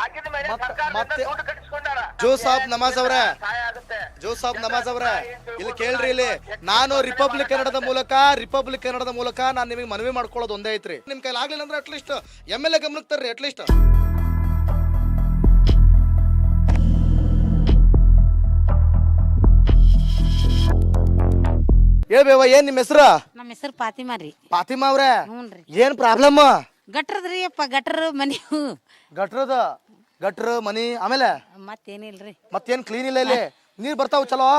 S10: ಆಗಿದ ಮೇಲೆ
S1: ಮತ್ತೆ-
S10: ಸರ್ಕಾರದಿಂದ
S1: ಮತ್ತೆ-
S10: ದುಡ್ಡು ಕಟ್ಟಿಸ್ಕೊಂಡಾರ.
S1: ಜೋ ಸಾಬ್ ನಮಾಜ್ ಅವ್ರೆ.
S10: ಸಹಾಯ ಆಗುತ್ತೆ.
S1: ಜೋ ಸಾಬ್ ನಮಾಜ್ ಅವ್ರೆ. ಇಲ್ಲಿ ಕೇಳ್ರಿ ಇಲ್ಲಿ. ನಾನು ರಿಪಬ್ಲಿಕ್ ಕನ್ನಡದ ಮೂಲಕ ರಿಪಬ್ಲಿಕ್ ಕನ್ನಡದ ಮೂಲಕ ನಾನು ನಿಮಗೆ ಮನವಿ ಮಾಡ್ಕೊಳ್ಳೋದು ಒಂದೇ ಐತ್ರಿ. ನಿಮ್ ಕೈಲಿ ಆಗ್ಲಿಲ್ಲ ಅಂದ್ರೆ ಅಟ್ಲೀಸ್ಟ್ ಎಂ ಎಲ್ ಎ ಗಮನಕ್ಕೆ ತರ್ರಿ ಅಟ್ಲೀಸ್ಟ್ ಹೇಳ್ಬೇವ ಏನ್ ನಿಮ್ಮ ಹೆಸರು?
S7: ನಮ್ಮ ಹೆಸರು ಫಾತಿಮಾ ರೀ.
S1: ಫಾತಿಮಾ ಅವ್ರೆ?
S7: ಹ್ಞೂನ್ರಿ
S1: ಏನ್ ಪ್ರಾಬ್ಲಮ್
S7: ಗಟ್ರದ್ರಿ ಅಪ್ಪ ಗಟ್ರ ಮನಿ.
S1: ಗಟ್ರದ? ಗಟ್ರ ಮನಿ ಆಮೇಲೆ?
S7: ಮತ್ತೇನಿಲ್ರಿ.
S1: ಮತ್ತೇನ್ ಕ್ಲೀನ್ ಇಲ್ಲ ಇಲ್ಲಿ? ನೀರ್ ಬರ್ತಾವ ಚಲೋ?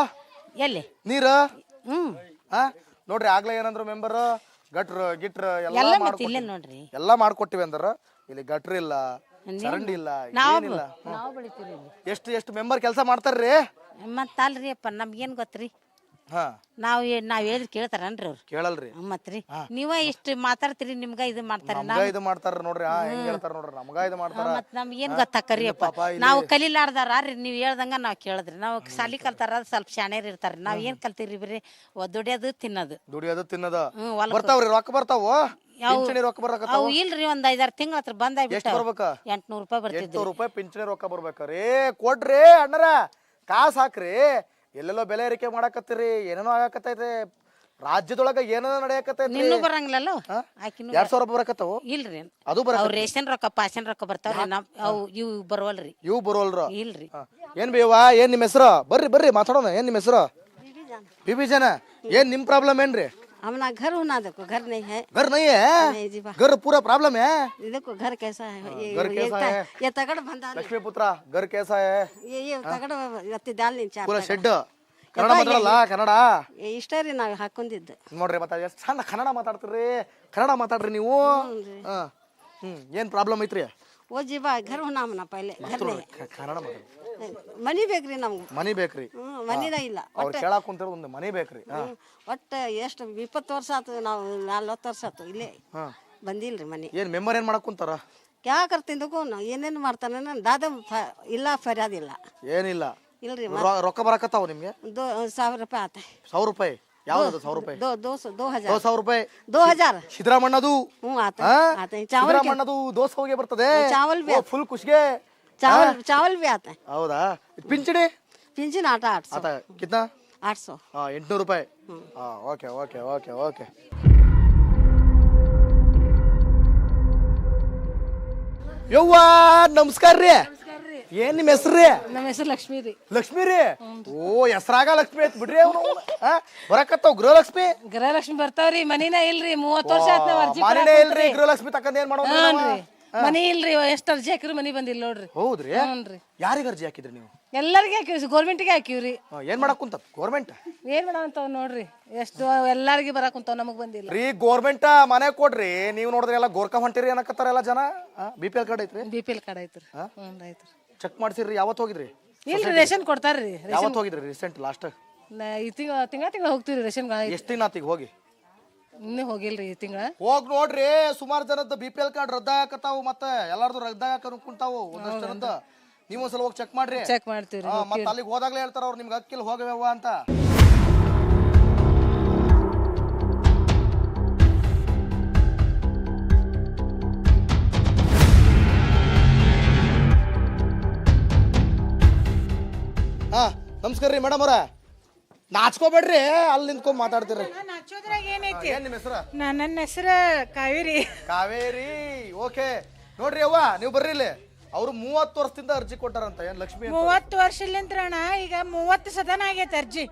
S7: ಎಲ್ಲಿ?
S1: ನೀರ್?
S7: ಹ್ಮ್
S1: ಆ ನೋಡ್ರಿ ಆಗ್ಲೇ ಏನಂದ್ರು ಮೆಂಬರ್ ಗಟ್ರ ಗಿಟ್ರ
S7: ಎಲ್ಲ
S1: ಎಲ್ಲ
S7: ಮತ್ತೆ ಇಲ್ಲೇ
S1: ಮಾಡ್ಕೊಟ್ಟಿವಿ
S7: ನೋಡ್ರಿ.
S1: ಎಲ್ಲ ಮಾಡ್ಕೊಟ್ಟಿವಿ ಅಂದ್ರ ಇಲ್ಲಿ ಗಟ್ರ ಇಲ್ಲ ಚರಂಡಿ ಇಲ್ಲ
S7: ನಾವು
S1: ಏನಿಲ್ಲ
S7: ನಾವು ಬೆಳಿತೀವಿ ಇಲ್ಲಿ.
S1: ಎಷ್ಟು ಎಷ್ಟು ಮೆಂಬರ್ ಕೆಲಸ ಮಾಡ್ತಾರ್ರಿ?
S7: ಮತ್ತಲ್ರಿ ಅಪ್ಪ ನಮ್ಗೇನು ಗೊತ್ತ್ರಿ?
S1: ಹಾ.
S7: ನಾವು ನಾವು ಹೇಳಿದ್ರೆ ಕೇಳ್ತಾರನ್ರಿ ಅವ್ರು?
S1: ಕೇಳಲ್ರಿ.
S7: ಮತ್ರಿ? ನೀವ ಇಷ್ಟ ಮಾತಾಡ್ತೀರಿ ನಿಮ್ಗ ಇದು ಮಾಡ್ತಾರೆ
S1: ನಮ್ಗ ಇದು ಮಾಡ್ತಾರ ನೋಡ್ರಿ ಆ ಹೆಂಗ್ ಹೇಳ್ತಾರ ನೋಡ್ರಿ ನಮ್ಗ ಇದು ಮಾಡ್ತಾರ.
S7: ಮತ್ ನಮ್ಗ ಏನ್ ಗೊತ್ತಾಕರಿ ಅಪ್ಪ
S1: ನಾವ್ ಇಲ್ಲಿ-
S7: ನಾವು ರೀ ನೀವ್ ಹೇಳ್ದಂಗ ನಾವ್ ಕೇಳದ್ರಿ. ನಾವ್ ಸಾಲಿ ಕಲ್ತಾರ ಸ್ವಲ್ಪ ಶಾಣ್ಯರ್ ಇರ್ತಾರ. ನಾವ್ ಏನ್ ಕಲ್ತೀರಿ ಬರೀ? ಒ- ದುಡಿಯೋದು ತಿನ್ನೋದು.
S1: ದುಡಿಯೋದು ತಿನ್ನದ.
S7: ಹ್ಮ್, ಹೊಲಕ್
S1: ಬರ್ತಾವ್ರಿ ರೊಕ್ಕ ಬರ್ತಾವ? ಪಿಂಚಣಿ ರೊಕ್ಕ ಬರಕತ್ತಾವ
S7: ಅವು ಇಲ್ರಿ ಒಂದ್ ಐದಾರು ತಿಂಗಳ ಹತ್ರ
S1: ಎಷ್ಟ್ ಬರ್ಬೇಕ?
S7: ಎಂಟ್ನೂರ್ ರೂಪಾಯಿ ಬರ್ತಿದ್ವಿ.
S1: ಎಂಟ್ನೂರು ರೂಪಾಯಿ ಪಿಂಚಣಿ ರೊಕ್ಕ ಬರ್ಬೇಕ್ರಿ ಕೊಡ್ರಿ ಅಣ್ಣರ. ಕಾಸ್ ಹಾಕ್ರಿ. ಎಲ್ಲೆಲ್ಲೋ ಬೆಲೆ ಏರಿಕೆ ಮಾಡಾಕತ್ತೀರಿ ಏನೇನೋ ಆಗಾಕತ್ತೈತೆ. ರಾಜ್ಯದೊಳಗ ಏನೋ ನಡೆಯಕತ್ತೈತಿ
S7: ನಿನ್ನೂ ಬರಂಗಿಲ್ಲಲ್ಲ? ಆಕಿನೂ
S1: ಎರಡ್ ಸಾವಿರ ಬರಕತ್ತಾವು?
S7: ಇಲ್ರಿ.
S1: ಅದು ಬರ
S7: ಅವ್ ರೇಷನ್ ರೊಕ್ಕ ಪಾಷನ್ ರೊಕ್ಕ ಬರ್ತಾವ್ರಿ. ನಮ್ ಅವು ಇವು ಬರವಲ್ರಿ.
S1: ಇವು ಬರೋಲ್ರ
S7: ಇಲ್ರಿ.
S1: ಏನ್ ಬೇವ ಏನ್ ನಿಮ್ಮ ಹೆಸರು? ಬರ್ರಿ ಬರ್ರಿ ಮಾತಾಡೋಣ. ಏನ್ ನಿಮ್ಮ ಹೆಸರು? ಬಿಬಿ ಜನ. ಏನ್ ನಿಮ್ ಪ್ರಾಬ್ಲಮ್ ಏನ್ರಿ?
S8: अपना घर होना देखो घर नहीं है
S1: घर नहीं है
S8: नहीं जी बा
S1: घर पूरा प्रॉब्लम है
S8: देखो घर कैसा है ये
S1: घर
S8: ये
S1: कैसा
S8: त-
S1: है?
S8: ये तगड़ बंधा
S1: ಲಕ್ಷ್ಮೀ ಪುತ್ರ घर कैसा है
S8: ये ये तगड़ ಅತ್ತಿ ದಾಲ್ ನಿಂಚ
S1: ಪೂರ ಶೆಡ್ ಕನ್ನಡ ಮಾತಾಡಲ್ಲ ಕನ್ನಡ
S8: ಇಷ್ಟ ರೀ ನಾವು ಹಾಕೊಂಡಿದ್ದು
S1: ನೋಡ್ರಿ ಮತ್ತೆ ಎಷ್ಟು ಚಂದ ಕನ್ನಡ ಮಾತಾಡ್ತೀರಿ ಕನ್ನಡ ಮಾತಾಡ್ರಿ ನೀವು ಹಾ. ಹ್ಮ್ ಏನ್ ಪ್ರಾಬ್ಲಮ್ ಐತ್ರಿ
S8: ಓ ಜೀವ घर होना हमना पहले घर नहीं
S1: ಕ- ಕನ್ನಡ ಮಾತಾಡ್ರಿ
S8: है ಮನಿ ಬೇಕ್ರಿ ನಮ್ಗೆ.
S1: ಮನಿ ಬೇಕ್ರಿ.
S8: ಹ್ಮ್ ಮನಿನ ಇಲ್ಲ.
S1: ಅವ್ರು ಕೇಳಾಕ ಕುಂತಿರೋದು ಒಂದು ಮನಿ ಬೇಕ್ರಿ.
S8: ಒಟ್ಟ ಎಷ್ಟು ಇಪ್ಪತ್ತು ವರ್ಷ ಆತು ನಾವು ನಲ್ವತ್ತು ವರ್ಷ ಆತು ಇಲ್ಲೇ. ಬಂದಿಲ್ರಿ ಮನಿ.
S1: ಏನ್ ಮೆಂಬರ್ ಏನ್ ಮಾಡಕ್ ಕುಂತಾರ
S8: ಯಾಕರ್ ತಿಂದಕ್ಕೂ ಏನೇನ್ ಮಾಡ್ತಾನೆ ನನ್ ದಾದ ಫ- ಇಲ್ಲ ಫರ್ಯಾದಿಲ್ಲ.
S1: ಏನಿಲ್ಲ.
S8: ಇಲ್ರಿ
S1: ರೊಕ್ಕ ಬರಕತ್ತಾವ ನಿಮ್ಗೆ?
S8: ಸಾವಿರ ರೂಪಾಯಿ ಆತ.
S1: ಸಾವಿರ ರೂಪಾಯಿ? ಯಾವ್ದು ಸಾವಿರ ರೂಪಾಯಿ?
S8: ದೋ ದೋ ದೋ ಹಜಾರ್
S1: ದೋ ಸಾವಿರ ರೂಪಾಯಿ?
S8: ದೋ ಹಜಾರ್
S1: ಸಿದ್ದರಾಮಣ್ಣದು
S8: ಹ್ಞೂ ಆತ. ಆತ. ಚಾವಲ್
S1: ಸಿದ್ದರಾಮಣ್ಣದು ದೋಸೆ ಹೋಗಿ ಬರ್ತದೆ.
S8: ಚಾವಲ್
S1: ಫುಲ್ ಖುಷಿಗೆ.
S8: चावल चावल भी आता है
S1: ಹೌದಾ ಪಿಂಚಣಿ
S8: पेंशन आता आठ सौ
S1: ಆತ ಕಿತ್ನಾ
S8: आठ सौ
S1: ಹಾ ಎಂಟ್ನೂರು ರೂಪಾಯಿ ಹಾ ಓಕೆ ಓಕೆ ಓಕೆ ಓಕೆ ಯವ್ವ ನಮಸ್ಕಾರ ರೀ ಏನ್ ನಿಮ್ಮ ಹೆಸ್ರು ರೀ
S6: ನಮ್ಮ ಹೆಸರು ಲಕ್ಷ್ಮೀ ರೀ
S1: ಲಕ್ಷ್ಮಿ ರೀ ಓ ಹೆಸ್ರಾಗ ಲಕ್ಷ್ಮಿ ಐತ್ ಬಿಡ್ರಿ ಅವ್ನು ಬರಕತ್ತಾವ ಗೃಹಲಕ್ಷ್ಮಿ
S6: ಗೃಹಲಕ್ಷ್ಮಿ ಬರ್ತಾವ್ರಿ ಮನಿನ ಇಲ್ರಿ ಮೂವತ್ತು ವರ್ಷ ಆತ್ ನಾವ್ ಅರ್ಜಿ
S1: ಮಾನಿನೇ ಇಲ್ರಿ ಗೃಹಲಕ್ಷ್ಮಿ ತಕ್ಕಂದ ಏನ್ ಮಾಡೋಣ
S6: ಹ್ಞೂನ್ರಿ ಮನಿ ಇಲ್ರಿ ಎಷ್ಟು ಅರ್ಜಿ ಹಾಕಿದ್ರು ಮನಿ ಬಂದಿಲ್ಲ ನೋಡ್ರಿ.
S1: ಹೌದ್ರಿ?
S6: ಹ್ಞೂನ್ರಿ.
S1: ಯಾರಿಗೆ ಅರ್ಜಿ ಹಾಕಿದ್ರಿ ನೀವು?
S6: ಎಲ್ಲರಿಗೆ ಹಾಕಿವ್ರಿ ಗೌರ್ಮೆಂಟಿಗೆ ಹಾಕಿವ್ರಿ.
S1: ಏನ್ ಮಾಡಕ್ ಕುಂತ ಗೋರ್ಮೆಂಟ್
S6: ಏನ್ ಮಾಡಂತಾವ್ ನೋಡ್ರಿ. ಎಷ್ಟು ಎಲ್ಲಾರ್ಗಿ ಬರಾಕ್ ಕುಂತಾವ್ ನಮಗ್ ಬಂದಿಲ್ಲ.
S1: ರೀ ಗೋರ್ಮೆಂಟ್ ಮನೆ ಕೊಡ್ರಿ. ನೀವು ನೋಡಿದ್ರೆ ಎಲ್ಲ ಗೋರ್ಕ ಹೊಂಟಿರಿ ಅನ್ನಕತ್ತಾರ ಎಲ್ಲ ಜನ? ಬಿ ಪಿ ಎಲ್ ಕಾರ್ಡ್ ಐತ್ರಿ?
S6: ಬಿ ಪಿ ಎಲ್ ಕಾರ್ಡ್ ಐತ್ರಿ. ಹ್ಞೂ ಐತ್ರಿ
S1: ಚೆಕ್ ಮಾಡ್ಸಿರಿ ಯಾವತ್ತು ಹೋಗಿದ್ರಿ?
S6: ಇಲ್ರಿ ರೇಷನ್ ಕೊಡ್ತಾರ್ರಿ
S1: ಯಾವತ್ತು ಹೋಗಿದ್ರಿ ರೀಸೆಂಟ್ ಲಾಸ್ಟ್
S6: ನ- ಈ ತಿಂಗಳ ತಿಂಗಳ ತಿಂಗಳ ಹೋಗ್ತೀವ್ರಿ ರೇಷನ್
S1: ಎಷ್ಟು ದಿನ ಹೋಗಿ?
S6: ಇನ್ನೂ ಹೋಗಿಲ್ರಿ ಈ ತಿಂಗಳ?
S1: ಹೋಗ್ ನೋಡ್ರಿ ಸುಮಾರು ಜನದ ಬಿ ಪಿ ಎಲ್ ಕಾರ್ಡ್ ರದ್ದಾಗತ್ತಾವು ಮತ್ತೆ ಎಲ್ಲಾರ್ದು ರದ್ದಾಗ ಕುಂತಾವು ಒಂದಷ್ಟು ಜನದ ನೀವು ಒಂದ್ಸಲ ಹೋಗಿ ಚೆಕ್ ಮಾಡ್ರಿ.
S6: ಚೆಕ್ ಮಾಡ್ತೀವಿ
S1: ಮತ್ತೆ ಮತ್ತ್ ಅಲ್ಲಿಗೆ ಹೋದಾಗ್ಲೇ ಹೇಳ್ತಾರ ಅವ್ರು ನಿಮ್ಗೆ ಅಕ್ಕಿಲ್ ಹೋಗವ್ಯವ ಅಂತ. ಹಾ ನಮಸ್ಕಾರ ರೀ ಮೇಡಮ್ ಅವ್ರ. ನಾಚ್ಕೋಬೇಡ್ರಿ ಅಲ್ಲಿ ನಿಂತ್ಕೊಂಡ್ ಮಾತಾಡ್ತೀರಿ.
S11: ನಾಚೋದ್ರಾಗ ಏನೈತಿ
S1: ಏನ್ ನಿಮ್ಮ ಹೆಸರು?
S11: ನನ್ನ ಹೆಸರು ಕಾವೇರಿ.
S1: ಕಾವೇರಿ. ಓಕೆ. ನೋಡ್ರಿ ಅವ್ವ ನೀವು ಬರ್ರಿ ಇಲ್ಲಿ. ಅವ್ರು ಮೂವತ್ತು ವರ್ಷದಿಂದ ಅರ್ಜಿ ಕೊಟ್ಟಾರಂತ ಏನ್ ಲಕ್ಷ್ಮಿ ಅಂತ?
S11: ಮೂವತ್ತು ಅಣ್ಣ ಈಗ ಮೂವತ್ತು ಸದನ ಆಗೈತೆ ಅರ್ಜಿ.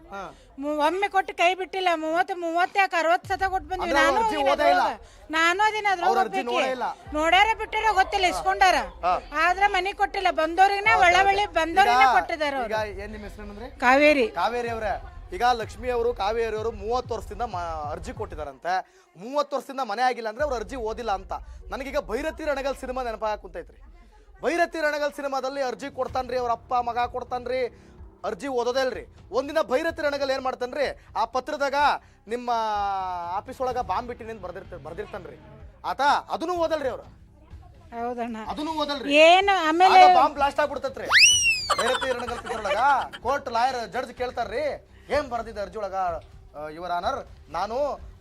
S11: ಮು- ಒಮ್ಮೆ ಕೊಟ್ಟು ಕೈ ಬಿಟ್ಟಿಲ್ಲ ಮೂವತ್ತು ಮೂವತ್ತಾಕ ಅರವತ್ತು ಸತ ಕೊಟ್ಟು ಬಂದ್ವಿ?
S1: ಅಂದ್ರೆ ಅವ್ರು
S11: ನಾನು
S1: ಅರ್ಜಿ
S11: ಹೋಗಿನಿ
S1: ಓದೇ ಇಲ್ಲ.
S11: ಅದ್ರೊಳಗ. ನಾನು ಅದಿನ
S1: ಅವ್ರು ಅರ್ಜಿ ನೋಡೇ ಇಲ್ಲ.
S11: ನೋಡ್ಯಾರ ಬಿಟ್ಟಾರ ಗೊತ್ತಿಲ್ಲ ಇಸ್ಕೊಂಡಾರ. ಆದ್ರ ಮನಿ ಕೊಟ್ಟಿಲ್ಲ ಬಂದವ್ರಿಗೆ ಒಳ್ಳೆ ಒಳ್ಳೆ ಬಂದವ್ರಿಗನೆ ಕೊಟ್ಟಿದಾರ
S1: ಈಗ ಏನ್ ನಿಮ್ಮ ಹೆಸರು ಅಂದ್ರೆ
S11: ಕಾವೇರಿ.
S1: ಕಾವೇರಿ ಅವರೇ. ಈಗ ಲಕ್ಷ್ಮಿ ಅವರು ಕಾವೇರಿ ಅವರು ಮೂವತ್ತು ವರ್ಷದಿಂದ ಮ- ಅರ್ಜಿ ಕೊಟ್ಟಿದ್ದಾರಂತೆ. ಮೂವತ್ತು ವರ್ಷದಿಂದ ಮನೆ ಆಗಿಲ್ಲ ಅಂದ್ರೆ ಅವ್ರು ಅರ್ಜಿ ಓದಿಲ್ಲ ಅಂತ. ನನಗೀಗ ಭೈರತಿ ರಣಗಲ್ ಸಿನಿಮಾ ನೆನಪಾಗ ಕುಂತೈತ್ರಿ. ಭೈರತಿ ರಣಗಲ್ ಸಿನಿಮಾದಲ್ಲಿ ಅರ್ಜಿ ಕೊಡ್ತಾನ್ರಿ ಅವ್ರ ಅಪ್ಪ ಮಗ ಕೊಡ್ತಾನ್ರಿ. ಅರ್ಜಿ ಓದೋದೇ ಇಲ್ರಿ. ಒಂದಿನ ಭೈರತಿ ರಣಗಲ್ ಏನ್ ಮಾಡ್ತಾನ್ರಿ? ಆ ಪತ್ರದಾಗ ನಿಮ್ಮ ಆಫೀಸ್ ಒಳಗ ಬಾಂಬ್ ಬಿಟ್ಟಿನಿಂದ ಬರ್ದಿರ್ತ ಬರ್ದಿರ್ತಾನ್ರಿ. ಆತ ಅದನ್ನು ಓದಲ್ರಿ ಅವ್ರು.
S11: ಹೌದಣ್ಣ.
S1: ಅದನ್ನು ಓದಲ್ರಿ.
S11: ಏನು ಆಮೇಲೆ
S1: bomb blast ಆಗ್ಬಿಡ್ತೈತ್ರಿ. Bhairathi Ranagal court lawyer judge ಕೇಳ್ತಾರ್ರಿ. ಏನ್ ಬರೆದಿದ್ದೆ ಅರ್ಜಿ ಒಳಗ ಯುವರ್ ಆನರ್? ನಾನು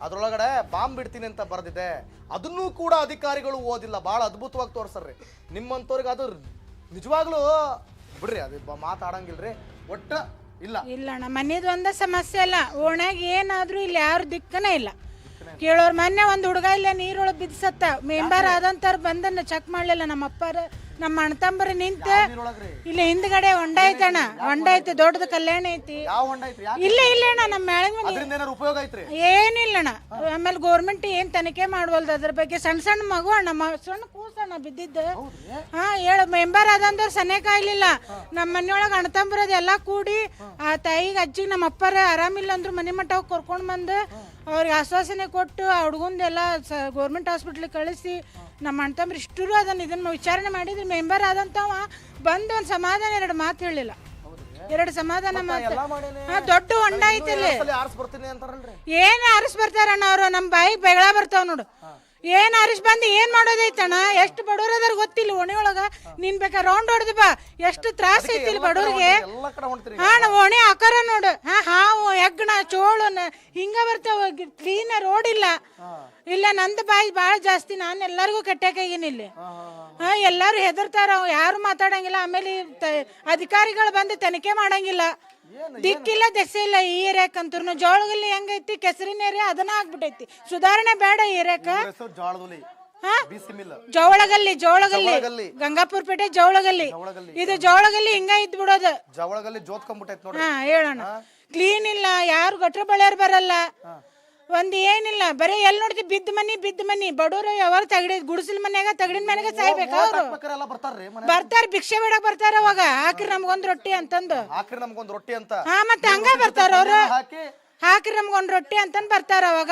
S1: ಅದ್ರೊಳಗಡೆ ಬಾಂಬ್ ಬಿಡ್ತೀನಿ ಅಂತ ಬರ್ದಿದ್ದೆ. ಅದನ್ನೂ ಕೂಡ ಅಧಿಕಾರಿಗಳು ಓದಿಲ್ಲ. ಬಹಳ ಅದ್ಭುತವಾಗಿ ತೋರ್ಸರ್ರಿ ನಿಮ್ಮಂತವ್ರಿಗೆ ಅದು ನಿಜವಾಗ್ಲೂ, ಬಿಡ್ರಿ, ಅದು ಮಾತಾಡಂಗಿಲ್ರಿ. ಒಟ್ಟ ಇಲ್ಲ.
S11: ಇಲ್ಲಣ್ಣ ಮನೇದು ಒಂದ ಸಮಸ್ಯೆ ಅಲ್ಲ. ಓಣ್ಯಾಗ ಏನಾದ್ರೂ ಇಲ್ಲಿ ಯಾರು ದಿಕ್ಕನೇ ಇಲ್ಲ. ಕೇಳೋರ್ ಮೊನ್ನೆ ಒಂದು ಹುಡುಗ ಇಲ್ಲ ನೀರೊಳಗೆ ಬಿದ್ದು ಸತ್ತ ಮೆಂಬರ್ ಆದಂತವ್ರು ಬಂದನ್ನ ಚೆಕ್ ಮಾಡ್ಲಿಲ್ಲ. ನಮ್ಮ ಅಪ್ಪಾರ ನಮ್ಮ ಅಣ್ಣತಂಬರ ನಿಂತ ಇಲ್ಲಿ ಹಿಂದ್ಗಡೆ ಹೊಂಡ ಐತಣ್ಣ. ಹೊಂಡ ಐತಿ ದೊಡ್ಡದ ಕಲ್ಯಾಣ ಐತಿ. ಇಲ್ಲ ಇಲ್ಲ ಅಣ್ಣ ನಮ್ಮ
S1: ಐತ್ರಿ?
S11: ಏನಿಲ್ಲಣ್ಣ. ಆಮೇಲೆ ಗೋರ್ಮೆಂಟ್ ಏನ್ ತನಿಖೆ ಮಾಡ್ವಲ್ದು ಅದ್ರ ಬಗ್ಗೆ? ಸಣ್ಣ ಸಣ್ಣ ಮಗು ಅಣ್ಣ ಸಣ್ಣ ಕೂಸಣ್ಣ ಬಿದ್ದಿದ್ದು. ಹಾ ಹೇಳ ಮೆಂಬರ್ ಆದಂದ್ರ ಸನೆ ಕಾಯ್ಲಿಲ್ಲ ನಮ್ಮ ಮನೆಯೊಳಗ ಅಣ್ಣತಂಬರದ್ ಎಲ್ಲ ಕೂಡಿ ಆ ತಾಯಿಗೆ ಅಜ್ಜಿಗೆ ನಮ್ಮ ಅಪ್ಪರ ಆರಾಮಿಲ್ಲ ಅಂದ್ರು ಮನೆ ಮಟ್ಟ ಹೋಗಿ ಕರ್ಕೊಂಡ್ ಬಂದು ಅವ್ರಿಗೆ ಆಶ್ವಾಸನೆ ಕೊಟ್ಟು ಆ ಹುಡುಗಂದೆಲ್ಲ ಗೌರ್ಮೆಂಟ್ ಹಾಸ್ಪಿಟ್ಲಿಗೆ ಕಳಿಸಿ ನಮ್ಮ ಅಣ್ಣತಂಬ್ರು ಇಷ್ಟರು ಅದನ್ನ ಇದನ್ನು ವಿಚಾರಣೆ ಮಾಡಿದ್ರೆ ಮೆಂಬರ್ ಆದಂಥವ ಬಂದು ಒಂದು ಸಮಾಧಾನ ಎರಡು ಮಾತು ಹೇಳಿಲ್ಲ. ಎರಡು ಸಮಾಧಾನ ಮಾತು. ಹಾ ದೊಡ್ಡ ಹೊಂಡ ಐತಿಲ್ಲಿ.
S1: ಅವರು
S11: ಏನ್ ಆರಿಸ್ ಬರ್ತಾರಣ್ಣ ಅವ್ರು? ನಮ್ ಬಾಯಿಗೆ ಬೆಗಳ ಬರ್ತಾವ ನೋಡು. ಏನ್ ಆರಿಸ್ ಬಂದು ಏನ್ ಮಾಡೋದೈತಣ ಎಷ್ಟು ಬಡವ್ರ ಅದಾರ ಗೊತ್ತಿಲ್ಲ ಓಣಿ ಒಳಗ. ನೀನ್ ಬೇಕಾ ರೌಂಡ್ ಹೊಡೆದ ಬಾ. ಎಷ್ಟು ತ್ರಾಸ ಐತಿ ಇಲ್ಲಿ ಬಡವ್ರಿಗೆ.
S1: ಎಲ್ಲ ಕಡೆ ಹೊಂಟ್ರಿ
S11: ಹಾ ನಾವ್ ಓಣಿ ಆಕಾರ ನೋಡು. ಹಾ ಹಾವು ಹೆಗ್ಗಣ ಚೋಳನ ಹಿಂಗ ಬರ್ತಾವ. ಕ್ಲೀನ್ ರೋಡ್ ಇಲ್ಲ. ಇಲ್ಲ ನಂದು ಬಾಯಿ ಬಾಳ ಜಾಸ್ತಿ. ನಾನು ಎಲ್ಲರಿಗೂ ಕಟ್ಟಕಾಗಿನಿಲ್ಲ ಹಾ ಎಲ್ಲಾರು ಹೆದರ್ತಾರ. ಯಾರು ಮಾತಾಡಂಗಿಲ್ಲ. ಆಮೇಲೆ ಈ ತ- ಅಧಿಕಾರಿಗಳು ಬಂದು ತನಿಖೆ ಮಾಡಂಗಿಲ್ಲ. ದಿಕ್ಕಿಲ್ಲ ದೆಸೆ ಇಲ್ಲ ಈ ಏರಿಯಾಕಂತೂ ಜೋಳಗಲ್ಲಿ ಹೆಂಗೈತಿ ಕೆಸರಿನ ಏರಿಯಾ ಅದನ್ನ ಆಗ್ಬಿಟ್ಟೈತಿ. ಸುಧಾರಣೆ ಬೇಡ ಏರಿಯಾಕ.
S1: ಜೋಳದಲ್ಲಿ?
S11: ಜೋಳಗಲ್ಲಿ ಜೋಳಗಲ್ಲಿ. ಗಂಗಾಪುರ ಪೇಟೆ ಜೋಳಗಲ್ಲಿ. ಇದು ಜೋಳಗಲ್ಲಿ ಹಿಂಗ ಇದ್ ಬಿಡೋದು
S1: ಜೋಳಗಲ್ಲಿ ಜೋತ್ಕೊಂಡ್ಬಿಟ್ಟೈತ್ ನೋಡಿ
S11: ಹಾ ಹೇಳೋಣ. ಕ್ಲೀನ್ ಇಲ್ಲ ಯಾರು ಗಟ್ರ ಬಳಿಯರ್ ಬರಲ್ಲ. ಒಂದ್ ಏನಿಲ್ಲ ಬರೀ ಎಲ್ಲಿ ನೋಡ್ತಿ ಬಿದ್ದ ಮನಿ ಬಿದ್ದ ಮನಿ. ಬಡವರು ಯಾವಾಗ ತಗಡಿ ಗುಡಿಸಲ್ ಮನ್ಯಾಗ ತಗಡಿನ ಮನೆಯಾಗ ಸಾಯ್ಬೇಕ ಅವ್ರು.
S1: ಬರ್ತಾರೆ ಬರ್ತಾರ್ರಿ ಮನೆ
S11: ಬರ್ತಾರ ಭಿಕ್ಷೆ ಬೇಡ ಬರ್ತಾರ ಅವಾಗ. ಹಾಕ್ರಿ ನಮ್ಗೊಂದ್ ರೊಟ್ಟಿ ಅಂತಂದು.
S1: ಹಾಕ್ರಿ ನಮ್ಗೊಂದ್ ರೊಟ್ಟಿ ಅಂತ.
S11: ಹಾ ಮತ್ತೆ ಹಂಗ ಬರ್ತಾರ ಅವ್ರು.
S1: ಹಾಕಿ.
S11: ಹಾಕ್ರಿ ನಮ್ಗೊಂದ್ ರೊಟ್ಟಿ ಅಂತಂದ್ ಬರ್ತಾರ ಅವಾಗ.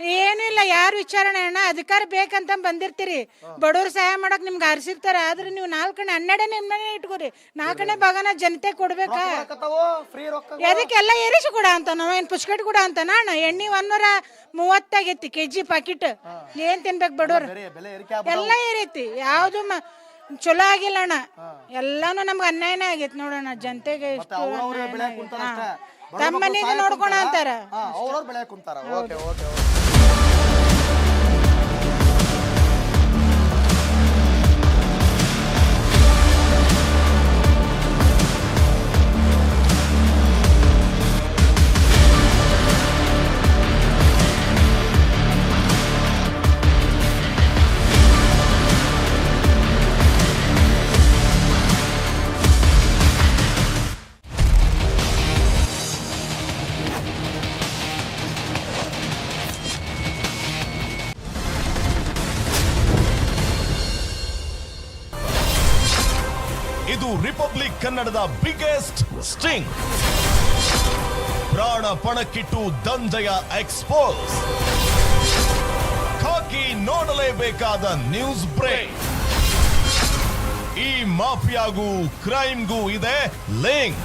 S11: ಏನು ಇಲ್ಲ ಯಾರು ವಿಚಾರಣೆ ಅಣ್ಣ? ಅಧಿಕಾರ ಬೇಕಂತ ಬಂದಿರ್ತೀರಿ. ಬಡವ್ರು ಸಹಾಯ ಮಾಡಕ್ ನಿಮ್ಗೆ ಆರಿಸಿರ್ತಾರ ಆದ್ರೆ ನೀವು ನಾಲ್ಕನೇ ಹನ್ನೆರಡನೇ ನಿಮ್ಮನೆ ಇಟ್ಕೋರಿ. ನಾಲ್ಕನೇ ಭಾಗನ ಜನತೆ ಕೊಡ್ಬೇಕಾ? ಅದಕ್ಕೆಲ್ಲ ಏರಿಸಿ ಕೊಡ ಅಂತ ನಾವ್ ಏನ್ ಪುಷ್ಕಟ್ ಕೊಡ ಅಂತ ಅಣ್ಣ? ಎಣ್ಣೆ ಒಂದೂರ ಮೂವತ್ತಾಗೈತಿ ಕೆಜಿ ಪಾಕಿಟ್ ಏನ್ ತಿನ್ಬೇಕು ಬಡವ್ರು. ಎಲ್ಲ ಏರೈತಿ. ಯಾವ್ದು ಚಲೋ ಆಗಿಲ್ಲ ಅಣ್ಣ. ಎಲ್ಲಾನು ನಮ್ಗೆ ಅನ್ಯಾಯನೇ ಆಗೈತಿ ನೋಡೋಣ ಜನತೆಗೆ ಇಷ್ಟು
S1: ನೋಡ್ಕೊಣ
S11: ಅನ್ಯಾಯನೇ
S12: ಸ್ಟಿಂಗ್ ಪ್ರಾಣ ಪಣಕ್ಕಿಟ್ಟು ದಂಧೆಯ ಎಕ್ಸ್ಪೋಸ್ ಖಾಕಿ ನೋಡಲೇಬೇಕಾದ ನ್ಯೂಸ್ ಬ್ರೇಕ್ ಈ ಮಾಫಿಯಾಗೂ, ಕ್ರೈಮ್ಗೂ ಇದೆ ಲಿಂಕ್.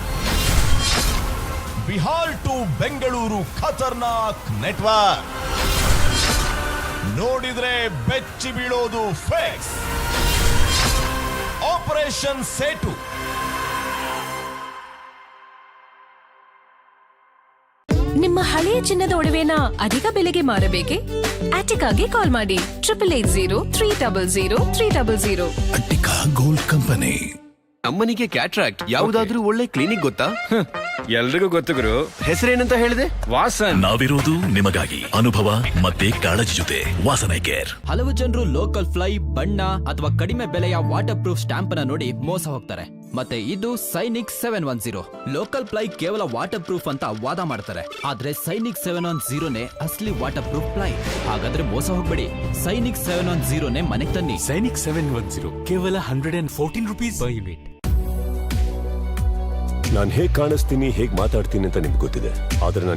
S12: ಬಿಹಾರ್ ಟು ಬೆಂಗಳೂರು ಖತರ್ನಾಕ್ ನೆಟ್ವರ್ಕ್. ನೋಡಿದ್ರೆ ಬೆಚ್ಚಿ ಬೀಳೋದು ಫೇಕ್ಸ್ ಆಪರೇಷನ್ ಸೇಟು
S13: ನಿಮ್ಮ ಹಳೆಯ ಚಿನ್ನದ ಒಡವೆನ ಅಧಿಕ ಬೆಲೆಗೆ ಮಾರಬೇಕೆ? ಆಟಿಕಾಗೆ ಕಾಲ್ ಮಾಡಿ. Triple eight zero three double zero three double zero
S12: Attica gold company.
S14: ಅಮ್ಮನಿಗೆ ಕ್ಯಾಟ್ರಾಕ್ಟ್ ಯಾವುದಾದ್ರೂ ಒಳ್ಳೆ ಕ್ಲಿನಿಕ್ ಗೊತ್ತಾ? ಎಲ್ರಿಗೂ ಗೊತ್ತು ಗುರು. ಹೆಸರೇನಂತ ಹೇಳಿದೆ? ವಾಸನ್.
S12: ನಾವಿರೋದು ನಿಮಗಾಗಿ. ಅನುಭವ ಮತ್ತೆ ಕಾಳಜಿ ಜೊತೆ. ವಾಸನೆ ಕೇರ್.
S15: ಹಲವು ಜನರು ಲೋಕಲ್ ಫ್ಲೈ ಬಣ್ಣ ಅಥವಾ ಕಡಿಮೆ ಬೆಲೆಯ ವಾಟರ್ ಪ್ರೂಫ್ ಸ್ಟ್ಯಾಂಪ್ ಅನ್ನ ನೋಡಿ ಮೋಸ ಹೋಗ್ತಾರೆ. ಮತ್ತೆ ಇದು Sainik seven one zero. Local ply ಕೇವಲ ವಾಟರ್ ಪ್ರೂಫ್ ಅಂತ ವಾದ ಮಾಡ್ತಾರೆ. ಆದ್ರೆ ಸೈನಿಕ್ ಸೆವೆನ್ ಒನ್ ಜೀರೋನೇ ಅಸ್ಲಿ ವಾಟರ್ ಪ್ರೂಫ್ ಪ್ಲೈ ಹಾಗಾದ್ರೆ ಮೋಸ ಹೋಗ್ಬೇಡಿ. ಸೈನಿಕ್ ಸೆವೆನ್ ಒನ್ ಜೀರೋನೇ ಮನೆಗೆ ತನ್ನಿ.
S16: ಸೈನಿಕ್ ಸೆವೆನ್ ಒನ್ ಜೀರೋ ಕೇವಲ hundred and fourteen rupees per unit
S17: ನಾನು ಹೇಗೆ ಕಾಣಿಸ್ತೀನಿ ಹೇಗೆ ಮಾತಾಡ್ತೀನಿ ಅಂತ ನಿಮ್ಗೆ ಗೊತ್ತಿದೆ. ಆದ್ರೆ